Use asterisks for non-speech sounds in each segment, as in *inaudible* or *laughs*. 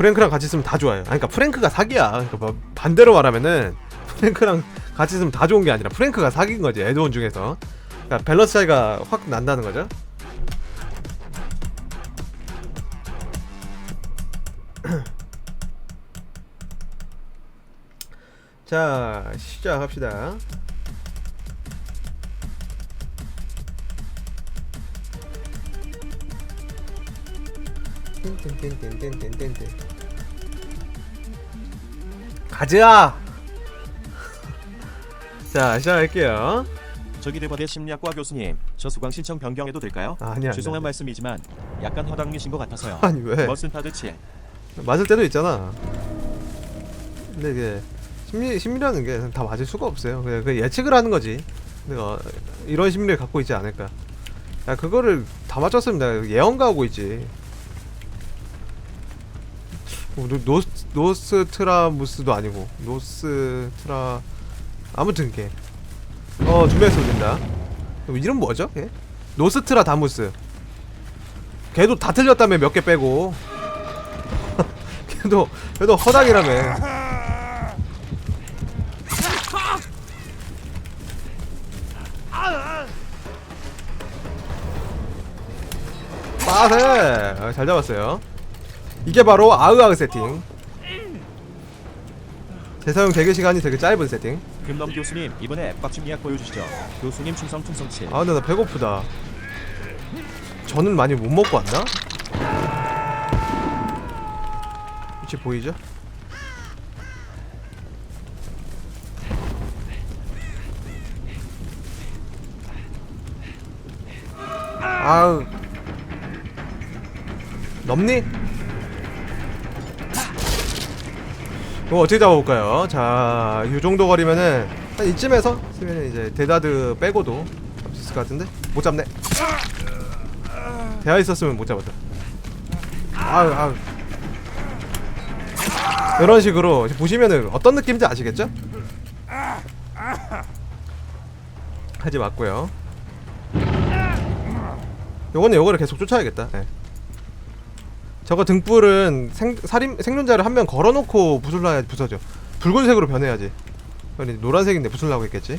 프랭크랑 같이 있으면 다 좋아요. 그러니까 프랭크가 사기야. 그러니까 뭐 반대로 말하면은 프랭크랑 같이 있으면 다 좋은 게 아니라 프랭크가 사기인 거지. 에드온 중에서. 그러니까 밸런스 차이가 확 난다는 거죠. *clears throat* 자, 시작합시다. 땡땡땡땡땡땡땡. 가자. *laughs* 자, 시작할게요. 저기 대법대 심리학과 교수님, 저 수강 신청 변경해도 될까요? 아, 아니야. 죄송한 아니야. 말씀이지만 약간 허당미신 것 같아서요. *laughs* 아니 왜? 머슨 파드 7. 맞을 때도 있잖아. 근데 이게 심리 심리라는 게 다 맞을 수가 없어요. 그냥 그 예측을 하는 거지. 내가 이런 심리를 갖고 있지 않을까. 야 그거를 다 맞췄으면 내가 예언가하고 있지. 어, 노, 노 노스 트라무스도 아니고 노스 트라 아무튼 걔. 어 준비해서 올린다. 어, 이름 뭐죠? 걔? 노스 트라 다무스. 걔도 다 틀렸다며 몇 개 빼고. *laughs* 걔도 걔도 허당이라며. 빠세 아, 잘 잡았어요. 이게 바로 아으아으 세팅. 재사용 대기 시간이 되게 짧은 세팅. 금넘 교수님, 이번에 앱박 심리학 보여주시죠. 교수님 충성 충성 7. 아 근데 나 배고프다. 저는 많이 못 먹고 왔나? 위치 보이죠? 아우 넘니? 이거 어떻게 잡아볼까요? 자, 이 정도 거리면은 한 이쯤에서 쓰면 이제 데다드 빼고도 잡을 수 있을 것 같은데 못 잡네. 대화 있었으면 못 잡았다. 아유, 아유. 이런 식으로 보시면은 어떤 느낌인지 아시겠죠? 하지 맞고요. 요거는 요거를 계속 쫓아야겠다. 예. 저거 등불은 생, 살인, 생존자를 한 명 걸어놓고 부술라야 부서져. 붉은색으로 변해야지. 아니 노란색인데 부술라고 했겠지.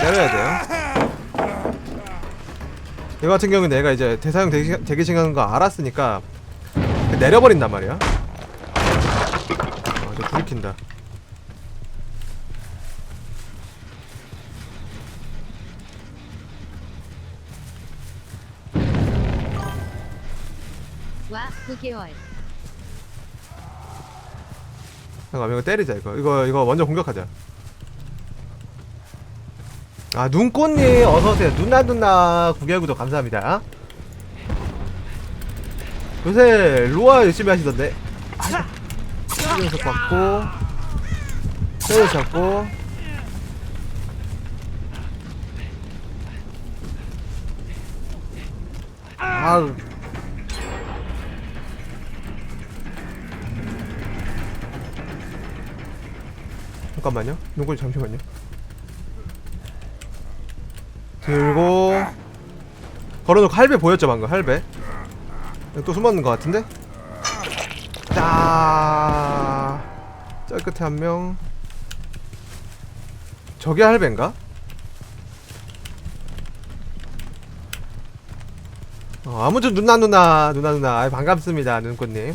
때려야 돼요. 이거 같은 경우는 내가 이제 대사용 대기, 시- 대기 시간 거 알았으니까 내려버린단 말이야. 아, 저 불이 킨다. 와 9개월 잠깐만 이거 때리자 이거. 이거 이거 먼저 공격하자. 아 눈꽃님 어서오세요. 누나 누나 구개구도 감사합니다. 요새 로아 열심히 하시던데. 녀석 받고 새우 잡고. 아 잠깐만요. 눈꼴 잠시만요. 들고 걸어놓고 할배 보였죠 방금 할배. 또 숨었는 것 같은데? 짜. 저 끝에 한 명. 저게 할배인가? 어, 아무튼 누나 누나 누나 누나 아이, 반갑습니다 눈꽃님.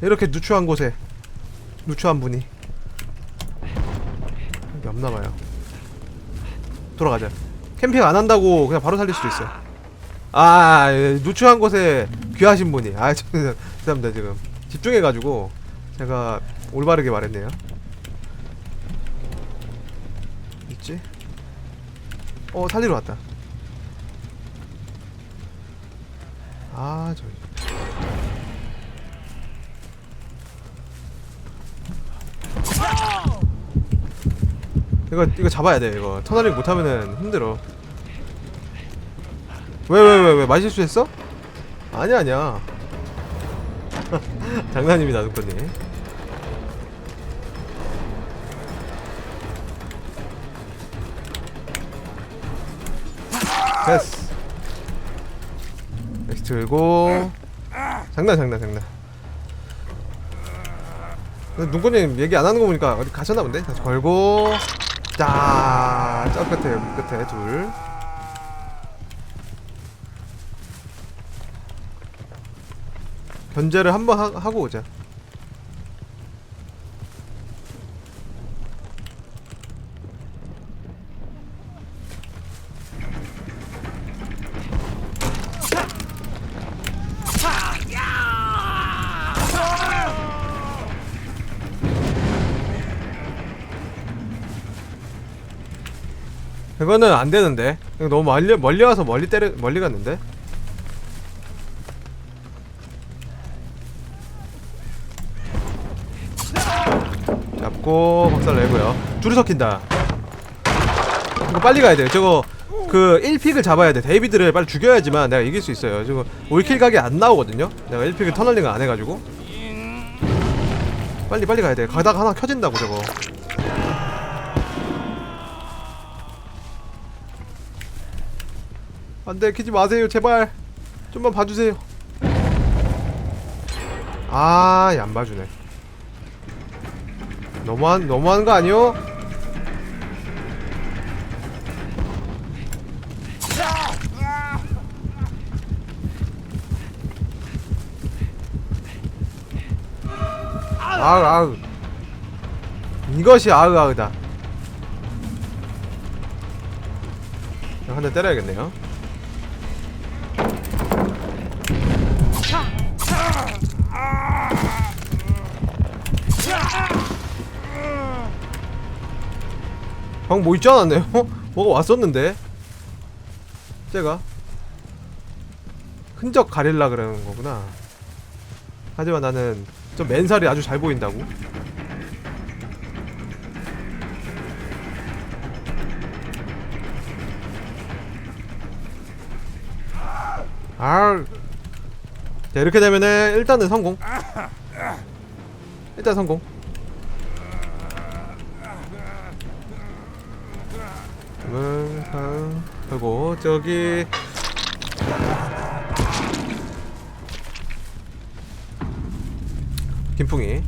이렇게 누추한 곳에 누추한 분이. 여기 없나봐요. 돌아가자. 캠핑 안 한다고 그냥 바로 살릴 수도 있어 아 예, 누추한 곳에 귀하신 분이. 아 저- *laughs* 죄송합니다 지금. 집중해가지고 제가 올바르게 말했네요. 있지? 어 살리러 왔다. 아 저기 이거 이거 잡아야 돼 이거. 터널링 못하면은 힘들어. 왜 왜 왜 왜? 마실 수 했어? 아니야 아니야. *laughs* 장난입니다 눈꽃님. 됐어. 엑스 들고. 장난 장난 장난. 눈꽃님 얘기 안 하는 거 보니까 어디 가셨나 본데? 다시 걸고 자 저 끝에 여기 끝에 둘. 견제를 한번 하- 하고 오자 이거는 안 되는데. 너무 멀리 멀리 와서 멀리 때려 멀리 갔는데. 잡고 박살 내고요. 줄을 섞인다. 이거 빨리 가야 돼요. 저거 그 1픽을 잡아야 돼. 데이비드를 빨리 죽여야지만 내가 이길 수 있어요. 저거 올킬 각이 안 나오거든요. 내가 1픽을 터널링을 안 해가지고. 빨리 빨리 가야 돼. 가다가 하나 켜진다고 저거 안돼 키지 마세요 제발. 좀만 봐주세요. 아안 봐주네. 너무한 너무한 거 아니요? 아으 아으. 이것이 아으 아으다. 한 대 때려야겠네요 방금 뭐 있지 않았네요? 뭐가 왔었는데? 제가? 흔적 가릴라 그러는 거구나. 하지만 나는 저 맨살이 아주 잘 보인다고. 아 자, 이렇게 되면은 일단은 성공. 일단 성공 다음 하고 저기. 김풍이.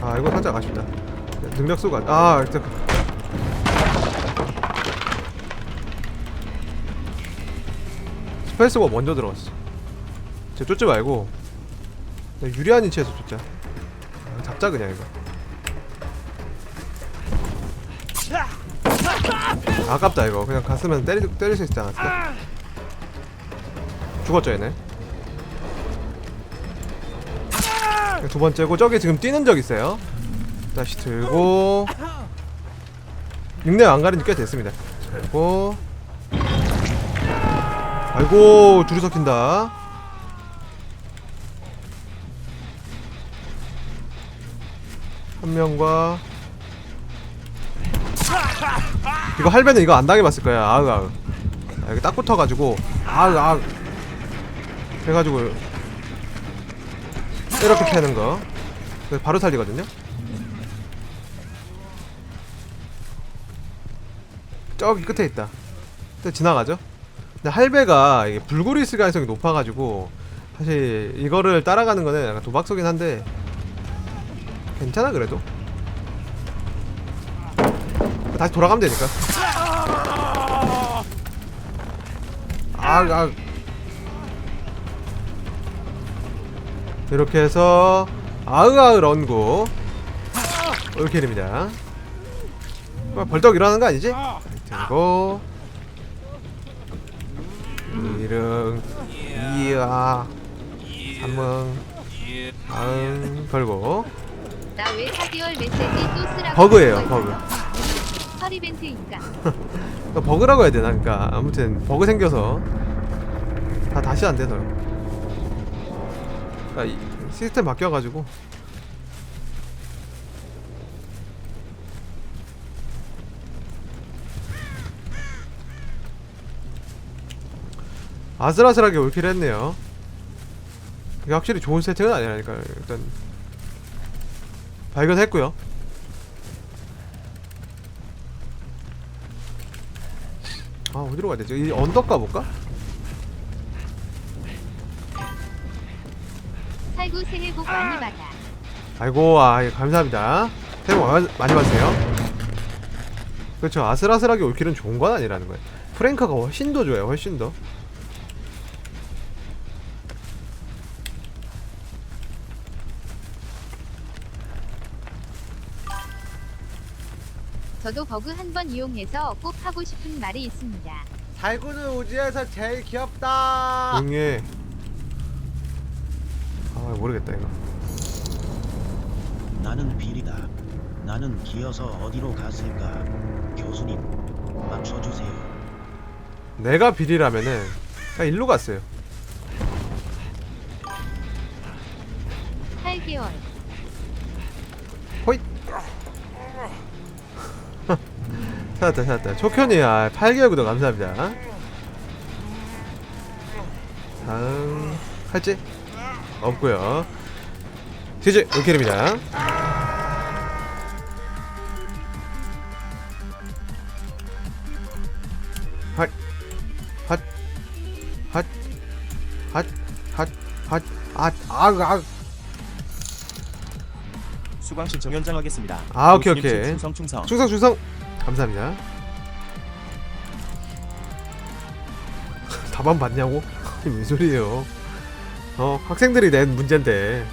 아 이거 살짝 아쉽다. 능력 수가 아 진짜. 스페이스가 먼저 들어갔어. 쟤 쫓지 말고 유리한 위치에서 쫓자. 아, 잡자 그냥 이거. 아깝다 이거. 그냥 갔으면 때리, 때릴 수 있지 않았을까? 죽었죠 얘네. 두 번째고 저기 지금 뛰는 적 있어요. 다시 들고. 육내 안 가린 지꽤 됐습니다. 들고. 아이고 줄이 섞인다 한 명과 이거 할배는 이거 안 당해봤을 거야. 아으 아으 아, 여기 딱 붙어가지고 아으 아으 해가지고 이렇게 패는 거. 바로 살리거든요. 저기 끝에 있다. 또 지나가죠? 근데 할배가 이게 불굴이 있을 가능성이 높아가지고 사실 이거를 따라가는 거는 약간 도박소긴 한데 괜찮아 그래도. 다시 돌아가면 되니까. 아, 아. 이렇게 해서 아으아으 런고 올킬입니다. 뭐 벌떡 일어나는 거 아니지? 들고 이릉 이야 삼릉 아응 걸고. 나 왜 4개월 메시지 또 쓰라고 버그예요, 버그. 그러니까 *laughs* 버그라고 해야 되나? 그러니까 아무튼 버그 생겨서 다 다시 안 돼서요. 그러니까 이 시스템 바뀌어가지고 아슬아슬하게 올킬 했네요. 이게 확실히 좋은 세팅은 아니라니까요. 일단 발견했고요 아 어디로 가야 되지? 이 언덕 가볼까? 살구 새해 복 많이 받아. 아이고 아 예, 감사합니다 새해 복 많이 받으세요 그렇죠 아슬아슬하게 올킬은 좋은 건 아니라는 거예요 프랭카가 훨씬 더 좋아요 훨씬 더 저도 버그 한 번 이용해서 꼭 하고 싶은 말이 있습니다. 살구는 우주에서 제일 귀엽다. 응애 아 모르겠다 이거 나는 비리다. 나는 기어서 어디로 갔을까? 교수님, 맞춰주세요. 내가 비리라면은 그냥 일로 갔어요 8개월. 호잇 찾았다 찾았다. 초현이야 8개월 구독 감사합니다. 다음 할지 없고요. 지지 이렇게입니다. 핫 핫 핫 핫 핫 핫 핫아 수강 신청 연장하겠습니다. 아, 오케이, 오케이. 충성 충성. 충성 충성 감사합니다 *laughs* 답안 봤냐고? 무슨 *laughs* 소리예요 어 학생들이 낸 문제인데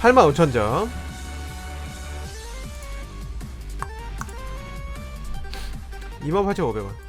팔만 오천 점 28,500원.